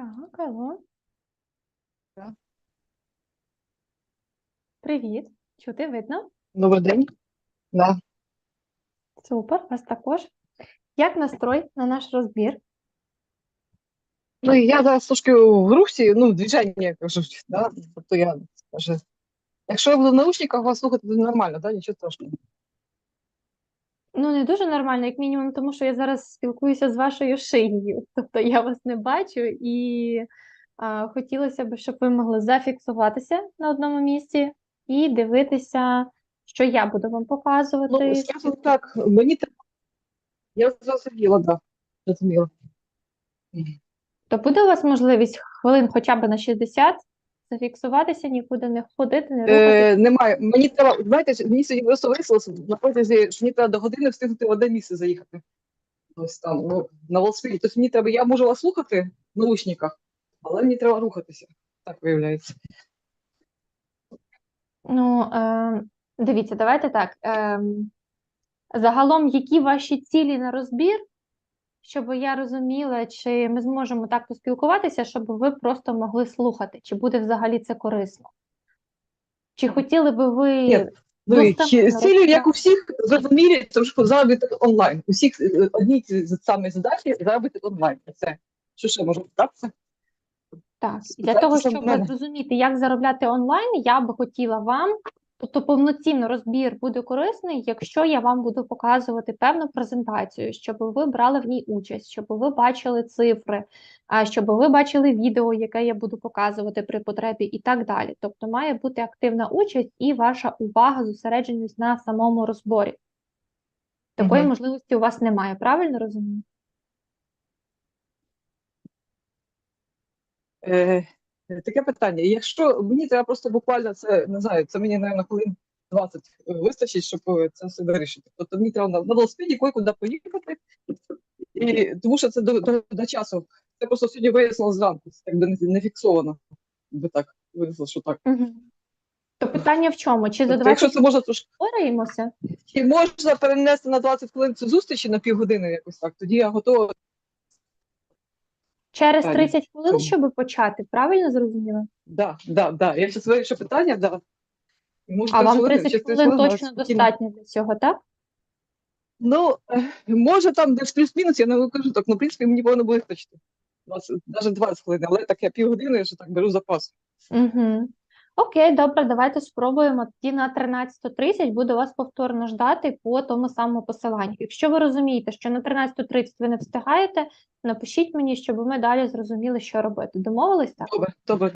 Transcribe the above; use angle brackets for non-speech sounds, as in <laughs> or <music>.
Так, алло. Так. Привіт. Чути, видно? Добрий день. Да. Супер, вас також. Як настрой на наш розбір? Ну, я зараз трошки в русі, ну, в движенні, як кажуть, да? Тобто я, скажу, якщо я буду в наушниках вас слухати, то нормально, да? Нічого страшного. Ну, не дуже нормально, як мінімум, тому що я зараз спілкуюся з вашою шиєю. <laughs> Тобто я вас не бачу, і а, хотілося б, щоб ви могли зафіксуватися на одному місці і дивитися, що я буду вам показувати. Ну, скажімо так, мені треба. Я зрозуміла, так. Да. Зрозуміла. То буде у вас можливість хвилин хоча б на 60 зафіксуватися, нікуди не ходити, не рухатися. Е, немає. Мені треба, знаєте, мені сьогодні просто вислалося на протязі, що мені треба до години встигнути в одне місце заїхати. Ось там, ну, на велосипеді. Тобто мені треба, я можу вас слухати в наушниках, але мені треба рухатися. Так виявляється. Ну, е, дивіться, давайте так. Е, загалом, які ваші цілі на розбір, щоб я розуміла, чи ми зможемо так поспілкуватися, щоб ви просто могли слухати, чи буде взагалі це корисно? Чи хотіли би ви Ні, Ну, цілі, як у всіх, зрозумілі, це ж заробіток онлайн. У всіх е, одні ті самі задачі заробіток онлайн. Це що ще може статися? Так, для того, щоб зрозуміти, як заробляти онлайн, я би хотіла вам, тобто повноцінно розбір буде корисний, якщо я вам буду показувати певну презентацію, щоб ви брали в ній участь, щоб ви бачили цифри, щоб ви бачили відео, яке я буду показувати при потребі, і так далі. Тобто має бути активна участь і ваша увага, зосередженість на самому розборі. Такої Мгм. можливості у вас немає, правильно розумію? Таке питання. Якщо мені треба просто буквально це не знаю, це мені, напевно, хвилин 20 вистачить, щоб е, це все вирішити. Тобто мені треба на, на велосипеді куди поїхати, і тому що це до, до, до часу. Це просто сьогодні вияснило зранку, це якби не, не фіксовано. Би так вияснило, що так. Угу. То питання в чому? Чи за Тобто, якщо 20 це можна трошки. Чи можна перенести на 20 хвилин цю зустріч на півгодини якось так? Тоді я готова. Через Питання 30 хвилин, щоб почати, правильно зрозуміла? Да, да, да. Я зараз вирішу питання, да. Можу А вам 30 хвилин хвилин точно достатньо для цього, так? Ну, е, може там десь плюс-мінус, я не кажу так, ну, в принципі, мені повинно буде вистачити. навіть 20 хвилин, але так я півгодини, що так беру запас. Угу. Окей, добре, давайте спробуємо. Тоді на 13.30 буду вас повторно ждати по тому самому посиланню. Якщо ви розумієте, що на 13.30 ви не встигаєте, напишіть мені, щоб ми далі зрозуміли, що робити. Домовились так? Добре, добре.